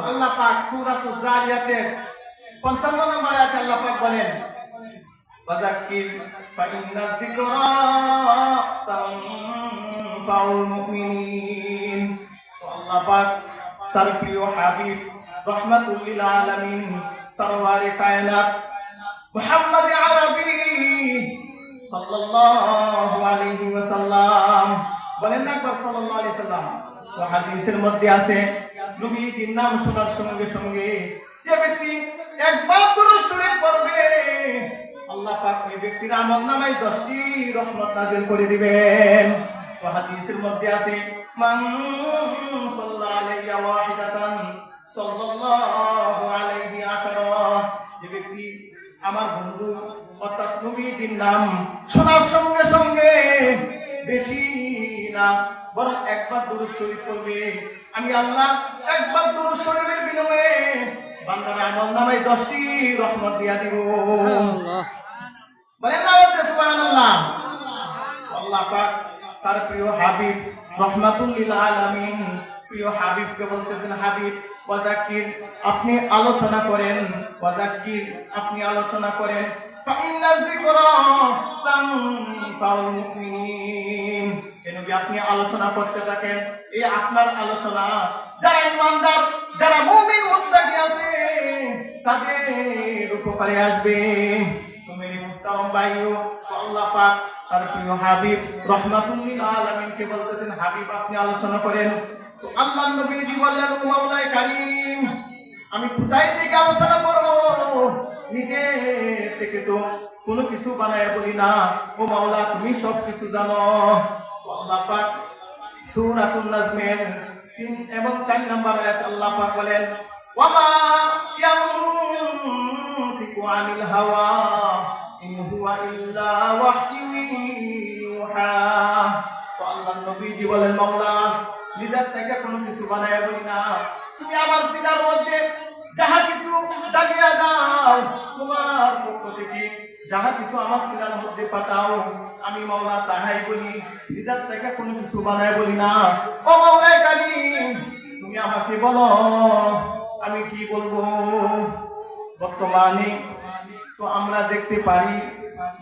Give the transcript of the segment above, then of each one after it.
আল্লাহ পাক সূরাতুজ জারিয়াতের 55 নম্বর আয়াতে আল্লাহ পাক বলেন ওয়াযাক্কির ফাইন্না যিকরা তানফাউল মুমিনিন তো আল্লাহ পাক তার প্রিয় হাবিব রহমাতুল লিল আলামিন সরওয়ারে কায়নাত মুহাম্মদ আরবি সাল্লাল্লাহু আলাইহি ওয়াসাল্লাম বলেন না একবার সাল্লাল্লাহু আলাইহি সাল্লাম হাদিসের মধ্যে আছে নবীজির নাম শোনার সঙ্গে সঙ্গে যে ব্যক্তি একবার দুরূদ শরীফ পড়বে, আল্লাহ পাক ওই ব্যক্তির আমল নামায় 10টি রহমত নাযিল করে দিবেন। তো হাদিসের মধ্যে আছে, মান সাল্লা আলাইয়া ওয়াহিদাতান সাল্লাল্লাহু আলাইহি আশারা। যে ব্যক্তি আমার বন্ধু, অর্থাৎ নবীজির নাম শোনার সঙ্গে সঙ্গে বেশি না। বরং একবার দুরূদ শরীফ পড়বে। আমি আল্লাহ একবার দুরূদ শরীফের বিনিময়ে বান্দার আমল নামায় 10টি রহমত দিয়া দিব। বলেন না বলতে সুবহানাল্লাহ। আল্লাহ পাক তার প্রিয় হাবিব রহমাতুল লিল আলামিন প্রিয় হাবিবকে বলতেছেন হাবিব ওয়াজাকির আপনি আলোচনা করেন ওয়াজাকির আপনি আলোচনা করেন। ফাইন্না যিকরা আপনি আলোচনা করতে থাকেন। এই আপনার আলোচনা, যারা ইমানদার, যারা মুমিন মুত্তাকি আছে, তাদের উপকারে আসবে। তুমি মুহতারাম ভাইও আল্লাহ পাক তার প্রিয় হাবিব রহমাতুল লিল আলামিনকে বলতেছেন, হাবিব, আপনি আলোচনা করেন। তো আল্লাহ নবীজি বললেন, ও মাওলায়ে কারীম, আমি কোথায় থেকে আলোচনা করব? নিজে থেকে তো কোনো কিছু বানায় বলি না। ও মাওলা, তুমি সব কিছু জানো। আল্লাহ পাক নাজমের তিন এবং চার নম্বর আয়াত আল্লাহ পাক বলেন, ওয়ামা আনিল হাওয়া, ইন হুয়া ইল্লা ইউহা। আল্লাহ নবীজি বলেন, মাওলা, নিজের থেকে কোনো কিছু বানায় বলি না। তুমি আমার সিনার মধ্যে যাহা কিছু ডালিয়া দাও, তোমার থেকে যাহা কিছু আমার সিনার মধ্যে পাঠাও আমি মাওলা তাহাই বলি, নিজের থেকে কোনো কিছু বানায় বলি না। ও মাওলায় কারিম তুমি আমাকে বলো, আমি কি বলব? বর্তমানে তো আমরা দেখতে পারি,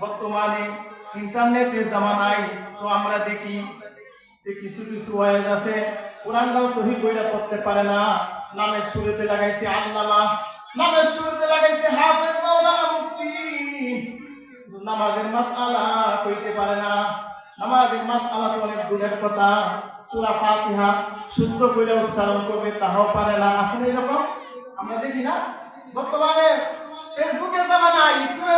বর্তমানে ইন্টারনেটের জামানায় তো আমরা দেখি যে কিছু কিছু ওয়াইজ আছে, কোরআনটাও সহি কইরা পড়তে পারে না। নামের শুরুতে লাগাইছে আল্লামা নামের শুরুতে লাগাইছে হাফেজ নামাজের মাস আলা কইতে পারে না। নামাজের মাস আলা তো অনেক দূরের কথা। সুরা ফাতিহা শুদ্ধ করে উচ্চারণ করবে তাহাও পারে না। আসলে এরকম আমরা দেখি না। বর্তমানে ফেসবুকের জামানা ইউটিউবের